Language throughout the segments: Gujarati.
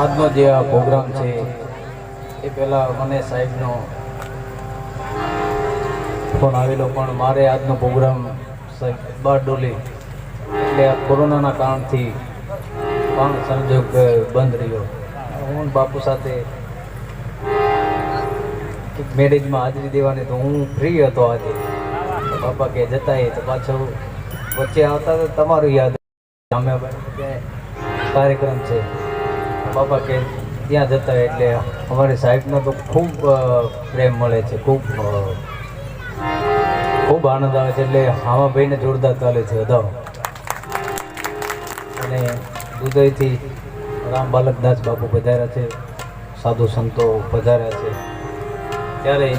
આજનો જે આ પ્રોગ્રામ છે, એ પહેલા મને સાહેબનો ફોન આવેલો, પણ મારે આજનો પ્રોગ્રામ સાહેબ બાર ડોલી એટલે આ કોરોનાના કારણથી પણ સંજોગ બંધ રહ્યો. હું બાપુ સાથે મેરેજમાં હાજરી દેવાની તો હું ફ્રી હતો આજે. બાપા કે જતા એ તો પાછો વચ્ચે આવતા તો તમારું યાદ અમે કાર્યક્રમ છે. બાપા કે ત્યાં જતા એટલે અમારી સાહેબનો તો ખૂબ પ્રેમ મળે છે. ખૂબ ખૂબ આનંદ આવે છે. એટલે હામા ભાઈને જોરદાર ચાલે છે વધારો. અને ઉદયથી રામ બાલકદાસ બાપુ પધાર્યા છે. સાધુ સંતો પધાર્યા છે. ત્યારે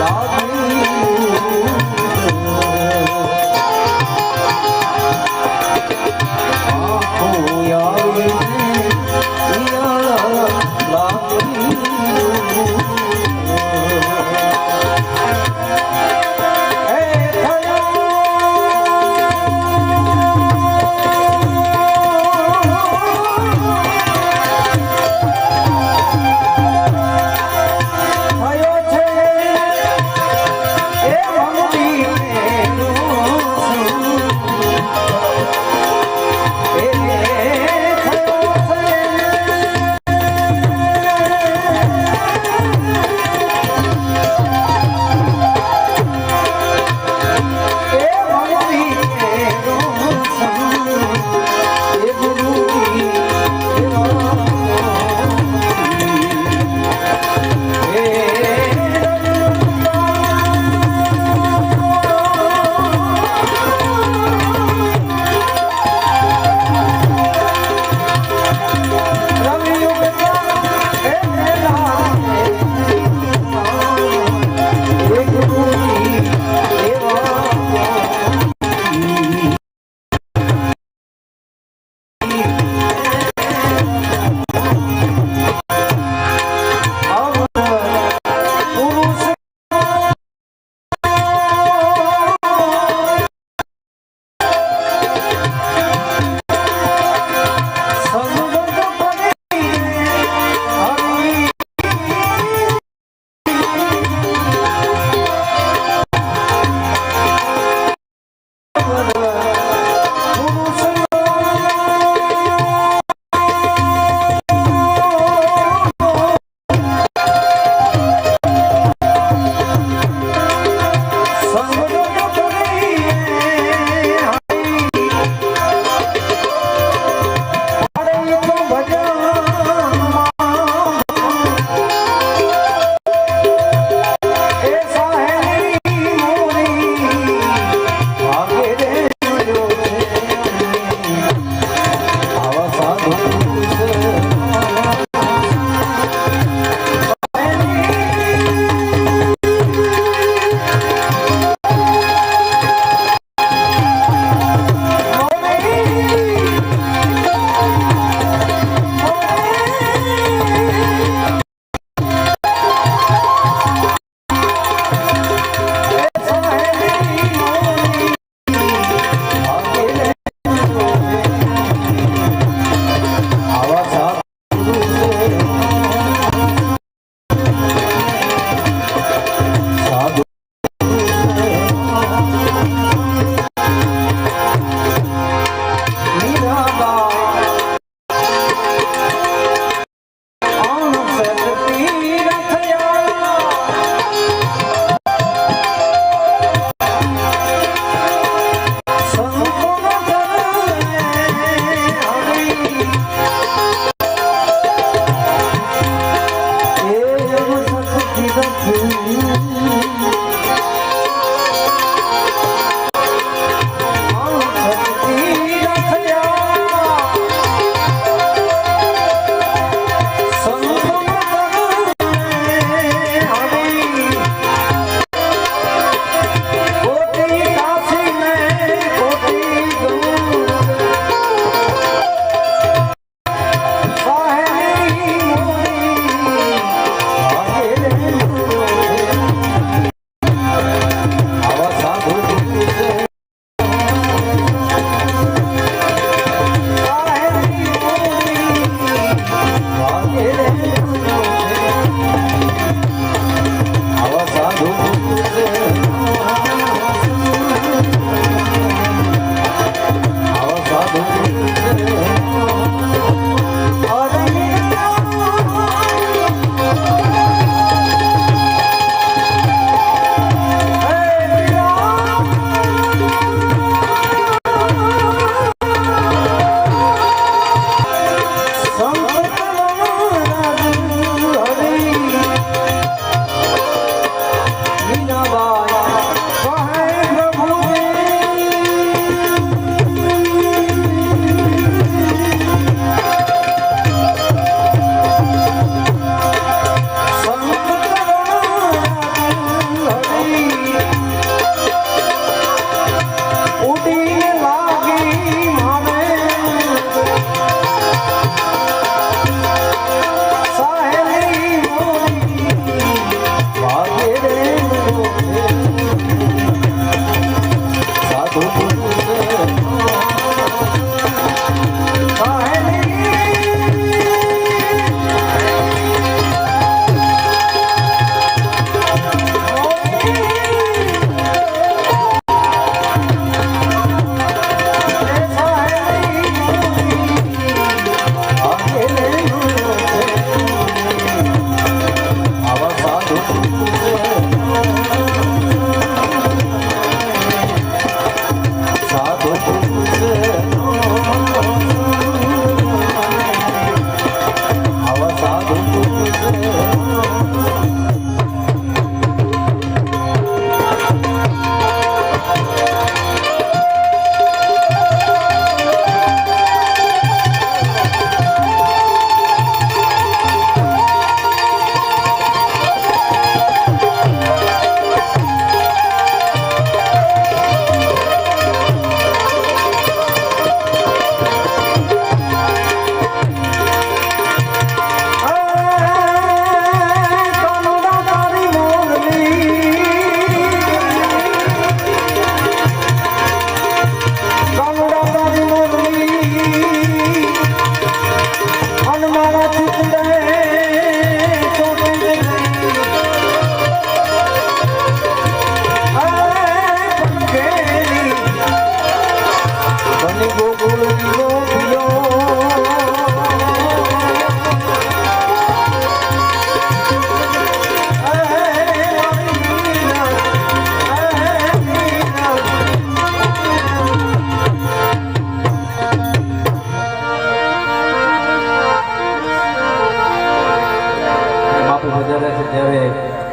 好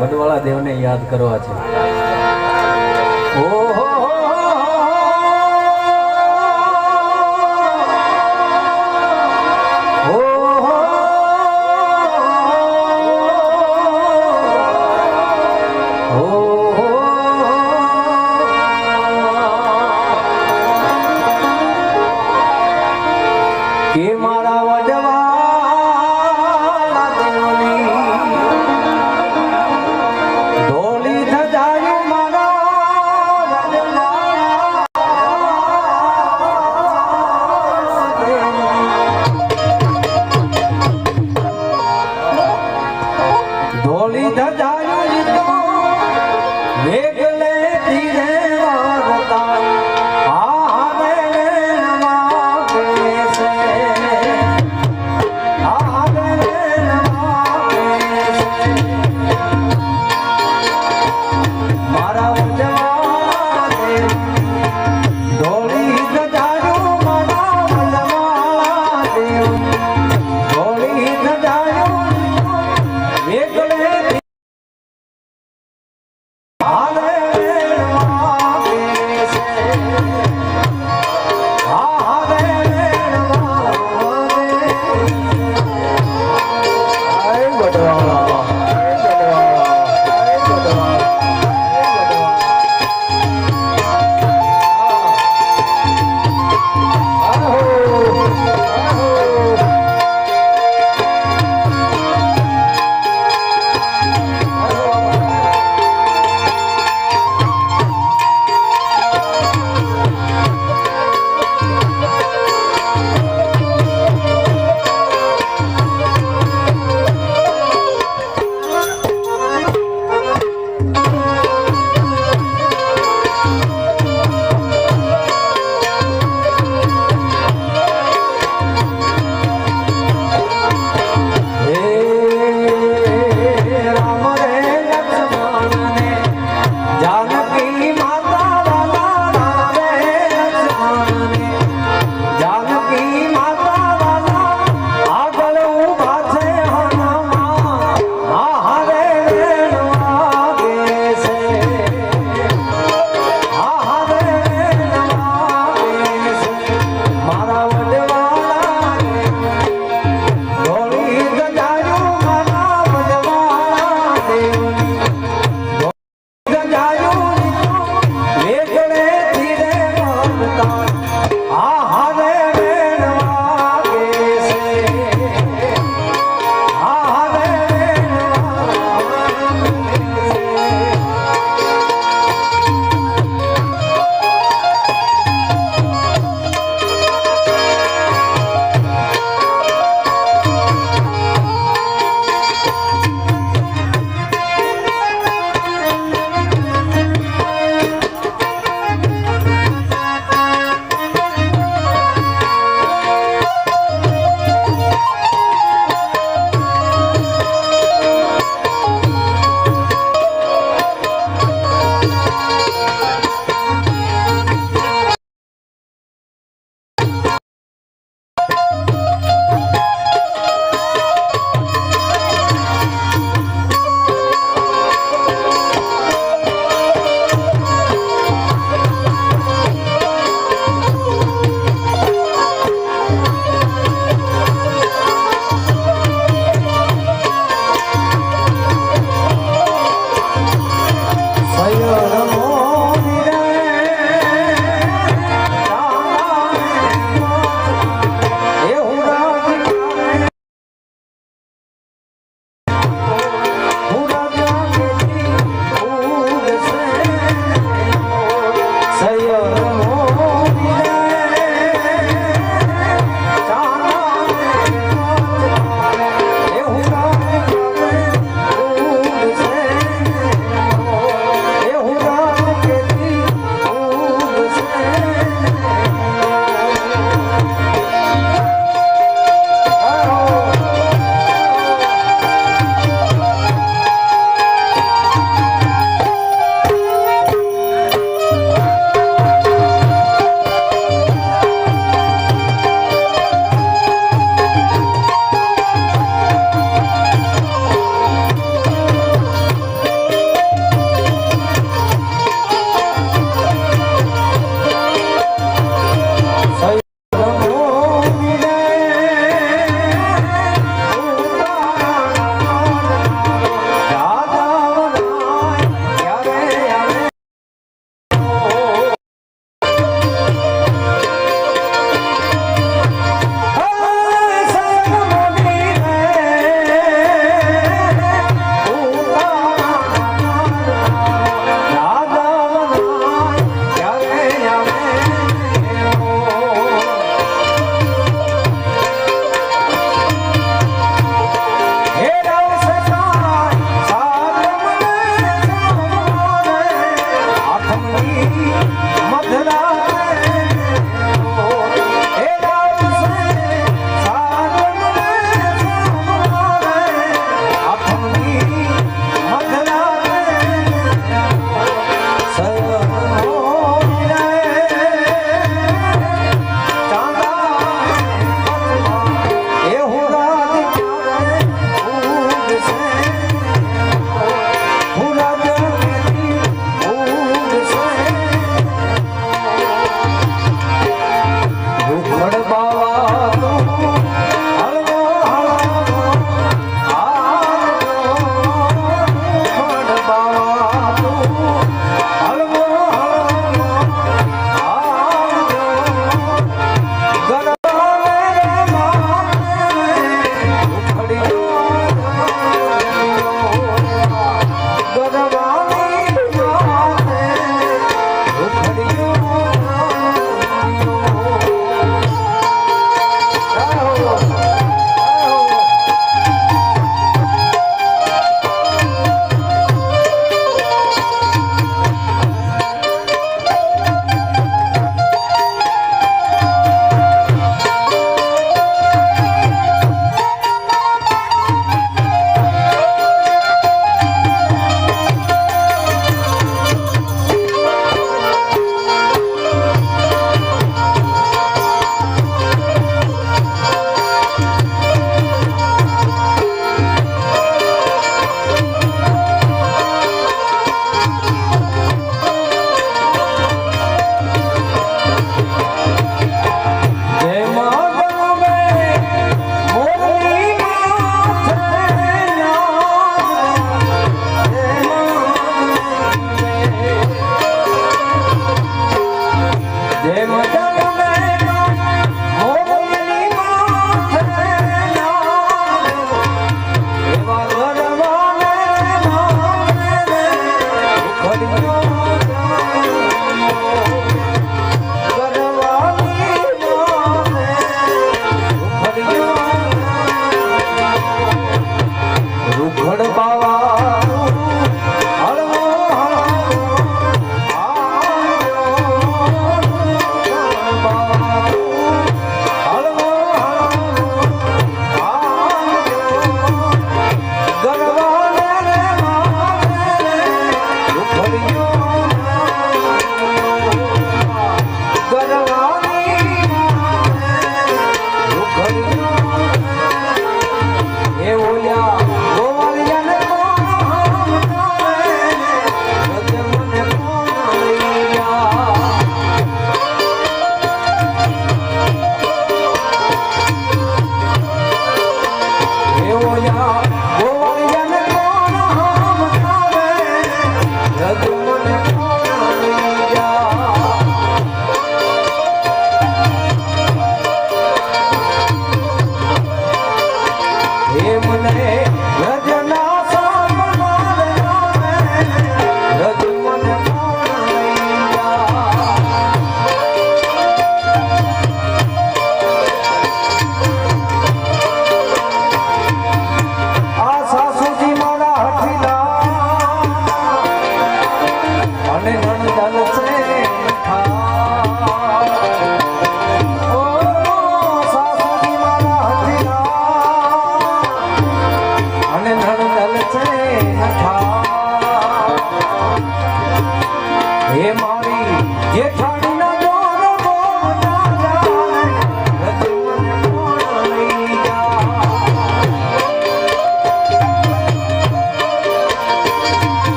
વડવાળા દેવને યાદ કરવા છે. ઓહો!